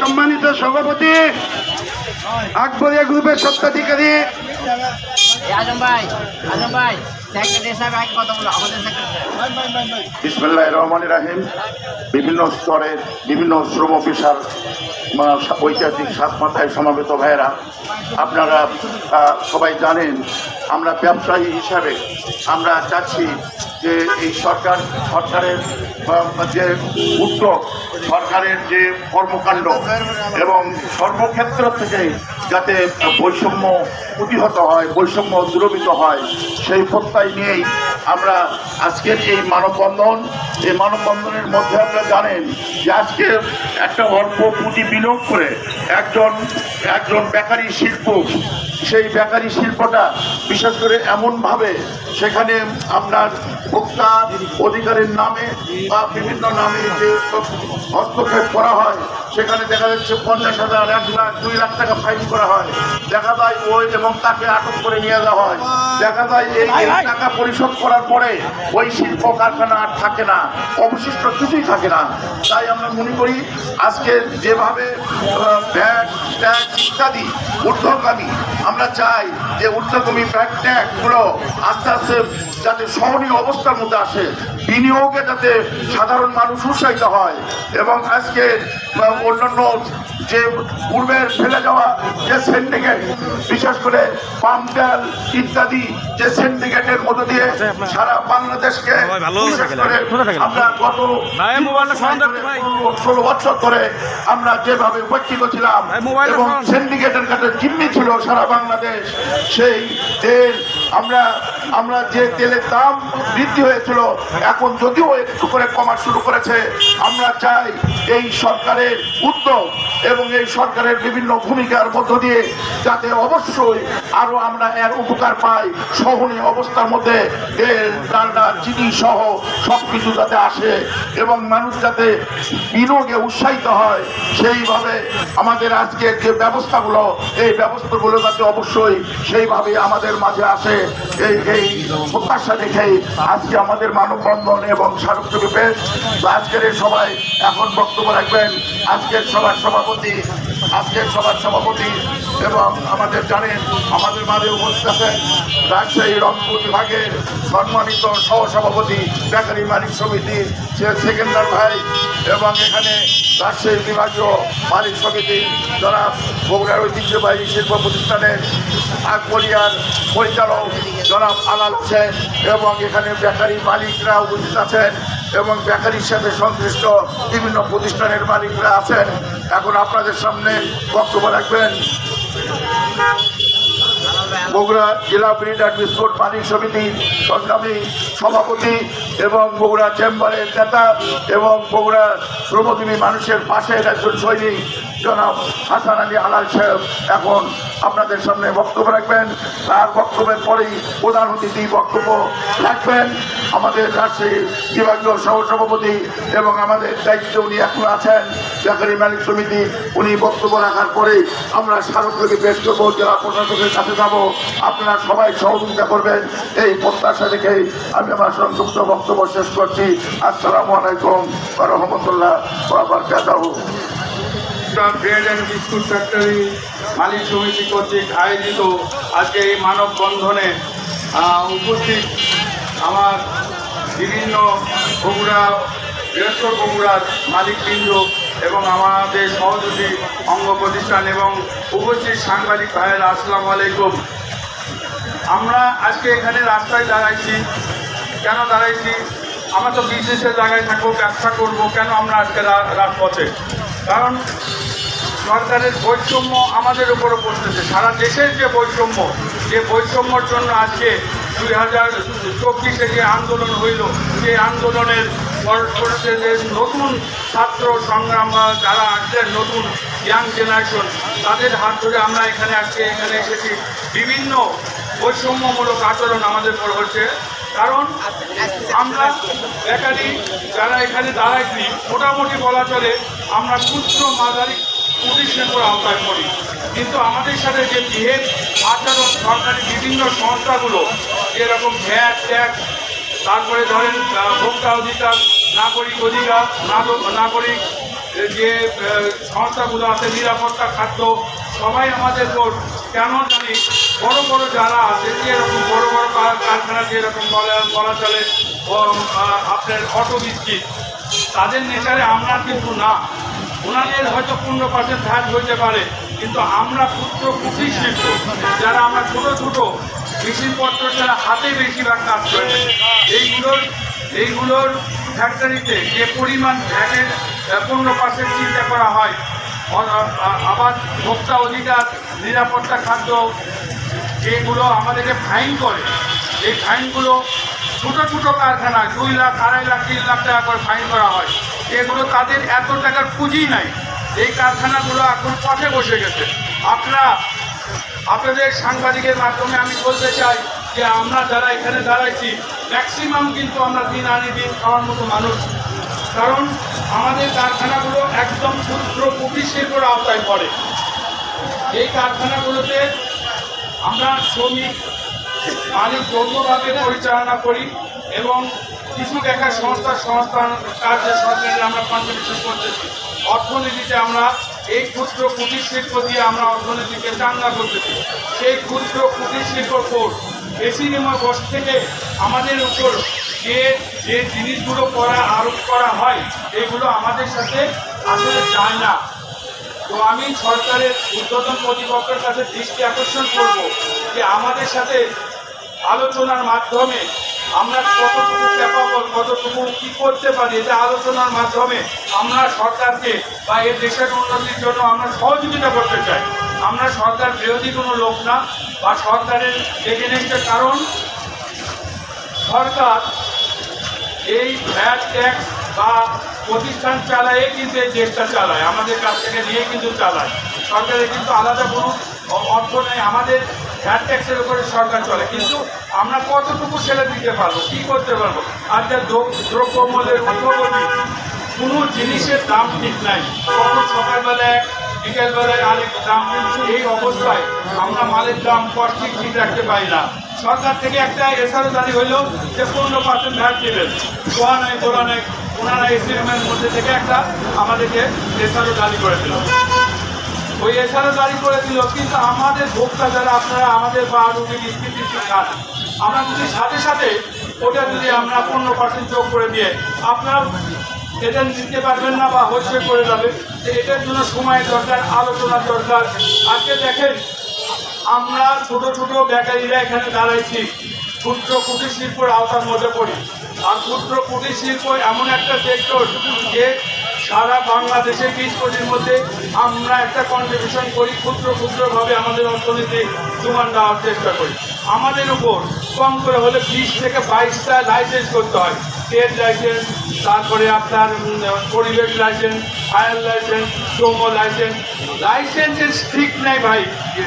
সম্মানিত সভাপতি আকবরিয়া গ্রুপের সত্ত্বাধিকারী আজম ভাই আজম ভাই। রাহিম। বিভিন্ন স্তরের বিভিন্ন শ্রম আহ, ঐতিহাসিক সাত মাথায় সমাবেত ভাইয়েরা আপনারা সবাই জানেন আমরা ব্যবসায়ী হিসাবে আমরা চাচ্ছি যে এই সরকার সরকারের যে উদ্যোগ সরকারের যে কর্মকাণ্ড এবং সর্বক্ষেত্র থেকে যাতে বৈষম্য প্রতিহত হয় বৈষম্য দূরীভূত হয় সেই প্রত্যয় নিয়েই আমরা আজকের এই মানববন্ধন, এই মানববন্ধনের মধ্যে আপনারা জানেন যে আজকে একটা অল্প পুঁজি বিনিয়োগ করে একজন একজন বেকারি শিল্প, সেই বেকারি শিল্পটা বিশেষ করে এমনভাবে সেখানে আপনার ভোক্তা অধিকারের নামে বা বিভিন্ন নামে যে হস্তক্ষেপ করা হয় সেখানে দেখা যাচ্ছে পঞ্চাশ হাজার এক লাখ দুই লাখ টাকা ফাইন করা হয়। দেখা যায় ওই এবং তাকে আটক করে নিয়ে যাওয়া হয়। দেখা যায় এই টাকা পরিশোধ করার পরে ওই শিল্প কারখানা আর থাকে না। অবশিষ্ট কিছুই থাকে না। তাই আমরা মনে করি আজকে যেভাবে ব্যাগ ট্যাক্স ইত্যাদি ঊর্ধ্বগামী আমরা চাই যে ঊর্ধ্বগামী ব্যাগ ট্যাগগুলো আস্তে আস্তে যাতে সহনীয় অবস্থার মধ্যে আসে বিনিয়োগে যাতে সাধারণ মানুষ উৎসাহিত হয় এবং আজকে অন্যান্য যে পূর্বের ফেলে যাওয়া যে সিন্ডিকেট বিশেষ করে পাম তেল ইত্যাদি যে সিন্ডিকেটের মধ্য দিয়ে সারা বাংলাদেশকে? আমরা গত। ষোলো বছর ধরে আমরা যেভাবে উপেক্ষিত ছিলাম এবং। সিন্ডিকেটের কাছে জিম্মি ছিল সারা বাংলাদেশ সেই তেল আমরা আমরা যে তেলের দাম বৃদ্ধি হয়েছিল, এখন যদিও একটু করে কমা শুরু করেছে, আমরা চাই এই সরকারের উদ্যোগ এবং এই সরকারের বিভিন্ন ভূমিকার মধ্য দিয়ে যাতে অবশ্যই আরও আমরা এর উপকার পাই, সহনীয় অবস্থার মধ্যে তেল ডালডা চিনি সহ সব কিছু যাতে আসে এবং মানুষ যাতে বিনিয়োগে উৎসাহিত হয়, সেইভাবে আমাদের আজকের যে ব্যবস্থাগুলো, এই ব্যবস্থাগুলো যাতে অবশ্যই সেইভাবে আমাদের মাঝে আসে। এই এই প্রত্যাশা দেখেই আজকে আমাদের মানববন্ধন এবং পেশ। আজকের সবাই এখন বক্তব্য রাখবেন আজকের সভার সভাপতি আজকের সভার সভাপতি এবং আমাদের জানেন, আমাদের মাঝে উপস্থিত আছেন রাজশাহী রংপুর বিভাগের সম্মানিত সহসভাপতি বেকারি মালিক সমিতির সে সেকেন্দার ভাই এবং এখানে রাজশাহী বিভাগীয় মালিক সমিতি যারা বগুড়ার ঐতিহ্যবাহী শিল্প প্রতিষ্ঠানের আকবরিয়ার পরিচালক জনাব আলাল হোসেন এবং এখানে বেকারি মালিকরা উপস্থিত আছেন। এবং বেকারির সাথে সংশ্লিষ্ট বিভিন্ন প্রতিষ্ঠানের মালিকরা আছেন। এখন আপনাদের সামনে বক্তব্য রাখবেন। বগুড়া জেলা ব্রিড অ্যান্ড বিস্কুট মালিক সমিতির সংগ্রামী সভাপতি এবং বগুড়া চেম্বারের নেতা এবং বগুড়া শ্রমজীবী মানুষের পাশের একজন সৈনিক। জনাব হাসান আলী আলাল সাহেব এখন আপনাদের সামনে বক্তব্য রাখবেন। তার বক্তব্যের পরেই প্রধান অতিথি বক্তব্য রাখবেন। আমাদের রাজশাহী বিভাগীয় সহসভাপতি এবং আমাদের দায়িত্বে উনি এখন আছেন বেকারি মালিক সমিতি। উনি বক্তব্য রাখার পরেই আমরা স্মারকগুলি পেশ করব, জেলা প্রশাসকের কাছে যাব। আপনারা সবাই সহযোগিতা করবেন। এই প্রত্যাশা রেখেই আমি আমার সংক্ষিপ্ত বক্তব্য শেষ করছি। আসসালামু আলাইকুম রহমতুল্লাহ বারকাতাহু ব্রেড অ্যান্ড বিস্কুট ফ্যাক্টরি মালিক সমিতি কর্তৃক আয়োজিত আজকে এই মানববন্ধনে উপস্থিত আমার বিভিন্ন বগুড়া বৃহস্পর বগুড়ার মালিকবৃন্দ এবং আমাদের সহযোগী অঙ্গ প্রতিষ্ঠান এবং উপস্থিত সাংবাদিক ভাইয়ের, আসসালামু আলাইকুম। আমরা আজকে এখানে রাস্তায় দাঁড়াইছি। কেন দাঁড়াইছি? আমরা তো বিজনেসের জায়গায় থাকব, ব্যবসা করব, কেন আমরা আজকে রাজপথে? কারণ সরকারের বৈষম্য আমাদের উপরও পড়তেছে। সারা দেশের যে বৈষম্য, যে বৈষম্যর জন্য আজকে দুই হাজার চব্বিশে যে আন্দোলন হইল, সেই আন্দোলনের নতুন ছাত্র সংগ্রাম বা যারা আসলেন নতুন ইয়াং জেনারেশন তাদের হাত ধরে আমরা এখানে আজকে এখানে এসেছি। বিভিন্ন বৈষম্যমূলক আচরণ আমাদের উপর হচ্ছে। কারণ আমরা বেকারি যারা এখানে দাঁড়াইছি মোটামুটি বলা চলে, আমরা ক্ষুদ্র মাঝারি প্রতিষ্ঠানের আওতায় পড়ি। কিন্তু আমাদের সাথে যে বিহেভ আচরণ, সরকারি বিভিন্ন সংস্থাগুলো, যেরকম ভ্যাট ট্যাক্স তারপরে ধরেন ভোক্তা অধিকার, নাগরিক অধিকার, নাগ- নাগরিক যে সংস্থাগুলো আছে, নিরাপত্তা, খাদ্য, সবাই আমাদের উপর কেন জানি বড় বড় যারা আছে, যেরকম বড় বড় কারখানা যেরকম বলা বলা চলে আপনার অটো বিস্কিট তাদের নেচারে আমরা কিন্তু না। ওনাদের হয়তো পূর্ণ পার্সেন্ট ভ্যাট হইতে পারে, কিন্তু আমরা ক্ষুদ্র কুটির শিল্প, যারা আমরা ছোট ছোট মেশিনপত্র যারা হাতে বেশিরভাগ কাজ করে এইগুলোর এইগুলোর ফ্যাক্টরিতে যে পরিমাণ ভ্যাটের পনেরো পার্সেন্ট চিন্তা করা হয় আবার ভোক্তা অধিকার, নিরাপত্তা খাদ্য যেগুলো আমাদেরকে ফাইন করে। এই ফাইনগুলো ছোটো ছোটো কারখানা দুই লাখ, আড়াই লাখ, তিন লাখ টাকা করে ফাইন করা হয়। এগুলো তাদের এত টাকার পুঁজি নাই। এই কারখানাগুলো এখন পথে বসে গেছে। আপনারা, আপনাদের সাংবাদিকের মাধ্যমে আমি বলতে চাই যে আমরা যারা এখানে দাঁড়াইছি ম্যাক্সিমাম কিন্তু আমরা দিন আনি দিন খাওয়ার মতো মানুষ। কারণ আমাদের কারখানাগুলো একদম ক্ষুদ্র কুটির শিল্পের আওতায় পড়ে। এই কারখানাগুলোতে আমরা শ্রমিক, মালিক যৌথভাবে পরিচালনা করি। এবং কিছু দেখা সংস্থার সংস্থান কার্যে সরকারের আমরা কন্ট্রিবিউশন করতেছি। অর্থনীতিতে আমরা এই ক্ষুদ্র কুটির শিল্প দিয়ে আমরা অর্থনীতিকে চাঙ্গা করতেছি। সেই ক্ষুদ্র কুটির শিল্প কোড এসি নিময় বস থেকে আমাদের উপর যে যে জিনিসগুলো করা, আরোপ করা হয়, এগুলো আমাদের সাথে আসলে যায় না। তো আমি সরকারের উদ্বোধন কর্তৃপক্ষের কাছে দৃষ্টি আকর্ষণ করব যে আমাদের সাথে আলোচনার মাধ্যমে আমরা কতটুকু ক্যাপাবল কতটুকু কী করতে পারি এটা আলোচনার মাধ্যমে আমরা সরকারকে বা এই দেশের উন্নতির জন্য আমরা সহযোগিতা করতে চাই। আমরা সরকার বিরোধী কোনো লোক না বা সরকারের এগেনেস্টের কারণ, সরকার এই ভ্যাট ট্যাক্স বা প্রতিষ্ঠান চালায় কিন্তু এই দেশটা চালায়, আমাদের কাছ থেকে নিয়ে কিন্তু চালায়। সরকারের কিন্তু আলাদা কোনো অর্থ নেই। আমাদের ভ্যাট ট্যাক্সের উপরে সরকার চলে। কিন্তু আমরা কতটুকু ছেড়ে দিতে পারব, কি করতে পারব? আর যা দ্রব- দ্রব্যমূল্যের ঊর্ধ্বগতি কোনো জিনিসের দাম ঠিক নাই। কখন সকালবেলা এক বিকেলবেলায় আরেক দাম এই অবস্থায় আমরা মালের দাম কষ্টিক ঠিক ঠিক রাখতে পারি না। সরকার থেকে একটা এসআরও দাঁড়ি হইল যে পনেরো পার্সেন্ট ভ্যাট দেবেন। কোয়া নাই বলা নাই ওনারা এসিএমের মধ্যে থেকে একটা আমাদেরকে এসআরও দাঁড়ি করে দিল। ওই এছাড়া জারি করে দিল কিন্তু আমাদের ভোক্তা যারা, আপনারা আমাদের বা টিস্কিট খান আমরা যদি সাথে সাথে ওটা যদি আমরা পনেরো পার্সেন্ট যোগ করে দিয়ে আপনারা এটা নিতে পারবেন না বা হচ্ছে করে যাবে এটার জন্য সময়ের দরকার, আলোচনার দরকার। আজকে দেখেন, আমরা ছোট ছোট বেকারিরা এখানে দাঁড়াইছি, ক্ষুদ্র কুটির শিল্পের আওতার মধ্যে পড়ি। আর ক্ষুদ্র কুটির শিল্প এমন একটা সেক্টর যে সারা বাংলাদেশের বিশ কোটির মধ্যে আমরা একটা কন্ট্রিবিউশন করি, ক্ষুদ্র ক্ষুদ্রভাবে আমাদের অর্থনীতি যোগান দেওয়ার চেষ্টা করি। আমাদের উপর কম করে হলে বিশ থেকে বাইশটা লাইসেন্স করতে হয়। ট্রেড লাইসেন্স তারপরে আপনার পরিবেশ লাইসেন্স ফায়ার লাইসেন্স শ্রম লাইসেন্স লাইসেন্সের ঠিক নাই ভাই।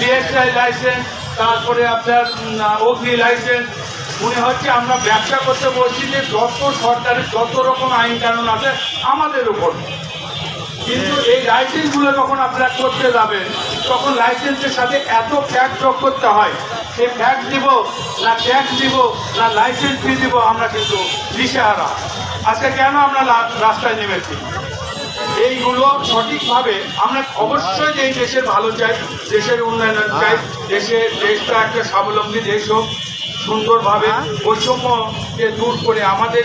ডিএসআই লাইসেন্স তারপরে আপনার অগ্নি লাইসেন্স মনে হচ্ছে আমরা ব্যবসা করতে বলছি যে যত সরকারের যত রকম আইন কানুন আছে আমাদের উপর। কিন্তু এই লাইসেন্সগুলো যখন আপনারা করতে যাবেন, তখন লাইসেন্সের সাথে এত ফ্যাক্ট যোগ করতে হয়। সে ফ্যাক্ট দিব না ট্যাক্স দিব না লাইসেন্স ফি দিব, আমরা কিন্তু দিশেহারা। আজকে কেন আমরা রাস্তায় নেমেছি? এইগুলো সঠিকভাবে আমরা অবশ্যই যে দেশের ভালো চাই, দেশের উন্নয়ন চাই দেশের দেশটা একটা স্বাবলম্বী দেশ হোক সুন্দরভাবে বৈষম্যকে দূর করে আমাদের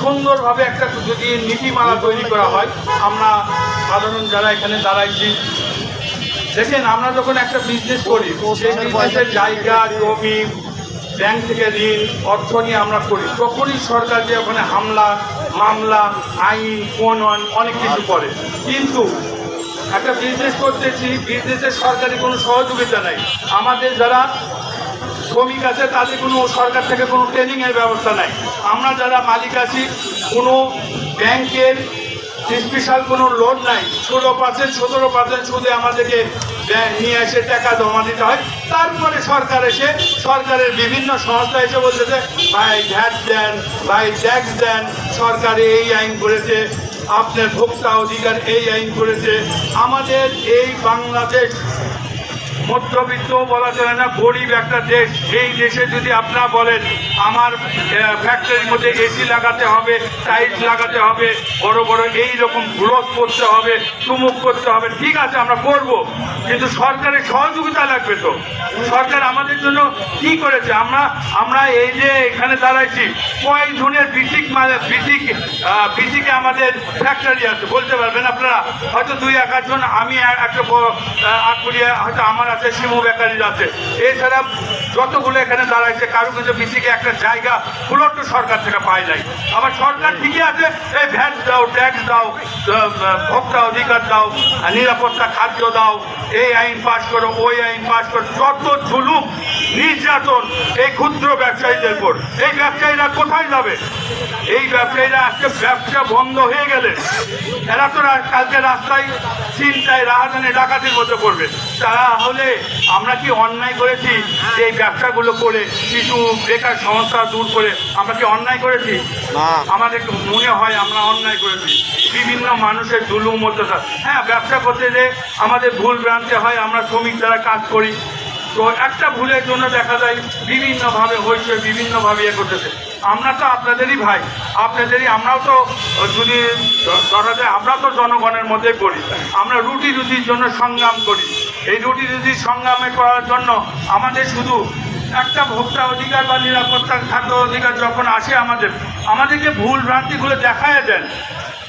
সুন্দরভাবে একটা যদি নীতিমালা তৈরি করা হয়, আমরা সাধারণ যারা এখানে দাঁড়াইছি, দেখেন আমরা যখন একটা বিজনেস করি, সেই বিজনেসের জায়গা, জমি ব্যাংক থেকে ঋণ, অর্থ নিয়ে আমরা করি, তখনই সরকার যে ওখানে হামলা, মামলা, আইন, প্রণয়ন, অনেক কিছু করে। কিন্তু একটা বিজনেস করতেছি বিজনেসের সরকারি কোনো সহযোগিতা নাই। আমাদের যারা শ্রমিক আছে, তাদের কোনো সরকার থেকে কোনো ট্রেনিংয়ের ব্যবস্থা নাই। আমরা যারা মালিক আছি, কোনো ব্যাংকের স্পেশাল কোনো লোন নাই। ষোলো পার্সেন্ট সতেরো পার্সেন্ট সুদে আমাদেরকে নিয়ে এসে টাকা জমা দিতে হয়। তারপরে সরকার এসে, সরকারের বিভিন্ন সংস্থা এসে বলতেছে, ভাই ভ্যাট দেন, ভাই, ট্যাক্স দেন, সরকার এই আইন করেছে, আপনার ভোক্তা অধিকার এই আইন করেছে। আমাদের এই বাংলাদেশ মধ্যবিত্ত বলা চলে না, গরিব একটা দেশ। এই দেশে যদি আপনারা বলেন, আমার ফ্যাক্টরির মধ্যে এসি লাগাতে হবে টাইলস লাগাতে হবে, বড় বড় এই রকম গ্রোথ করতে হবে, চুমুক করতে হবে, ঠিক আছে, আমরা করব। কিন্তু সরকারের সহযোগিতা লাগবে তো। সরকার আমাদের জন্য কি করেছে? আমরা আমরা এই যে এখানে দাঁড়াইছি কয়েকজনের বিসিক মানে বিসিক বিসিকে আমাদের ফ্যাক্টরি আছে। বলতে পারবেন আপনারা? হয়তো দুই এক আধজন আমি একটা আটকুড়িয়া হয়তো আমার আছে, শিমু বেকারির আছে। এছাড়া যতগুলো এখানে দাঁড়াইছে, কারও কিছু বিসিকে একটা জায়গা তো সরকার থেকে পায় নাই। আবার সরকার ঠিকই আছে, এই ভ্যাট দাও, ট্যাক্স দাও ভোক্তা অধিকার দাও নিরাপত্তা, খাদ্য দাও, এই আইন পাশ করো, ওই আইন পাশ করো, যত জুলুম, নির্যাতন এই ক্ষুদ্র ব্যবসায়ীদের উপর। এই ব্যবসায়ীরা কোথায় যাবে? এই ব্যবসায়ীরা আজকে ব্যবসা বন্ধ হয়ে গেলে, এরা তো কালকে রাস্তায় চিন্তায় রাহাজানে ডাকাতির মধ্যে পড়বে। তারা হলে আমরা কি অন্যায় করেছি? এই ব্যবসাগুলো করে কিছু বেকার সমস্যা দূর করে আমরা কি অন্যায় করেছি? আমাদের মনে হয় আমরা অন্যায় করেছি। বিভিন্ন মানুষের জুলুম অত্যাচার। হ্যাঁ ব্যবসা করতে যে আমাদের ভুল ভ্রান্তি হয় আমরা শ্রমিক যারা কাজ করি। তো একটা ভুলের জন্য দেখা যায় বিভিন্নভাবে হয়েছে বিভিন্নভাবে ইয়ে করতেছে। আমরা তো আপনাদেরই ভাই আপনাদেরই আমরাও তো যদি ধরা যায় আমরা তো জনগণের মধ্যে করি আমরা রুটি রুটির জন্য সংগ্রাম করি। এই রুটি রুটির সংগ্রামে করার জন্য আমাদের শুধু একটা ভোক্তা অধিকার বা নিরাপত্তা খাদ্য অধিকার যখন আসে আমাদের, আমাদেরকে ভুল ভ্রান্তিগুলো দেখায় দেন।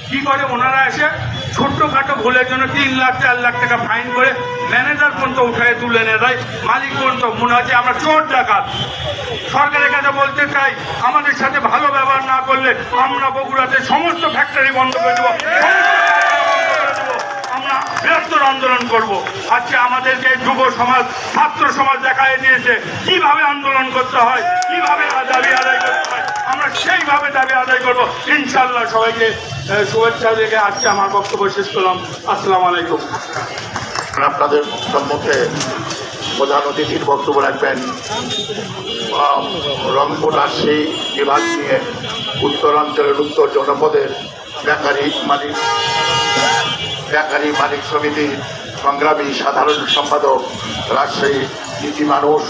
কি করে ওনারা এসে ছোট্টখাটো ভুলের জন্য তিন লাখ, চার লাখ টাকা ফাইন করে ম্যানেজার পর্যন্ত উঠায় তুলে নিয়ে যায়, মালিক পর্যন্ত। মনে হচ্ছে আমরা চোর ডাকাত। সরকারের কাছে বলতে চাই, আমাদের সাথে ভালো ব্যবহার না করলে আমরা বগুড়াতে সমস্ত ফ্যাক্টরি বন্ধ করে দেবো সমস্ত কারখানা বন্ধ করে দেবো। আমরা বৃহত্তর আন্দোলন করব। আজকে আমাদেরকে যুব সমাজ, ছাত্র সমাজ দেখায় দিয়েছে, কীভাবে আন্দোলন করতে হয়, কীভাবে দাবি আদায় করতে হয়, আমরা সেইভাবে দাবি আদায় করব। ইনশাল্লাহ সবাইকে শুভেচ্ছা রেখে আজকে আমার বক্তব্য শেষ করলাম। আসসালামু আলাইকুম। আপনাদের সম্মুখে প্রধান অতিথির বক্তব্য রাখবেন। রংপুর রাজশাহী বিভাগ নিয়ে উত্তরাঞ্চলের উত্তর জনপদের বেকারি মালিক। বেকারি মালিক সমিতির সংগ্রামী সাধারণ সম্পাদক, রাজশাহী নীতি মানুষ,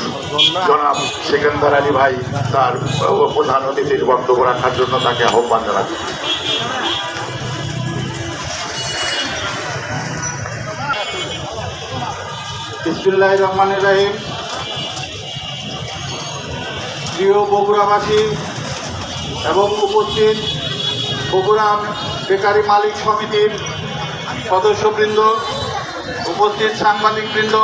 জনাব সেকেন্দার আলী ভাই, তার প্রধান অতিথির বক্তব্য রাখার জন্য তাকে আহ্বান জানাচ্ছি। বিসমুল্লাহ রহমানের রাহিম। প্রিয় বগুড়াবাসী এবং উপস্থিত বগুড়া বেকারি মালিক সমিতির সদস্যবৃন্দ উপস্থিত সাংবাদিকবৃন্দ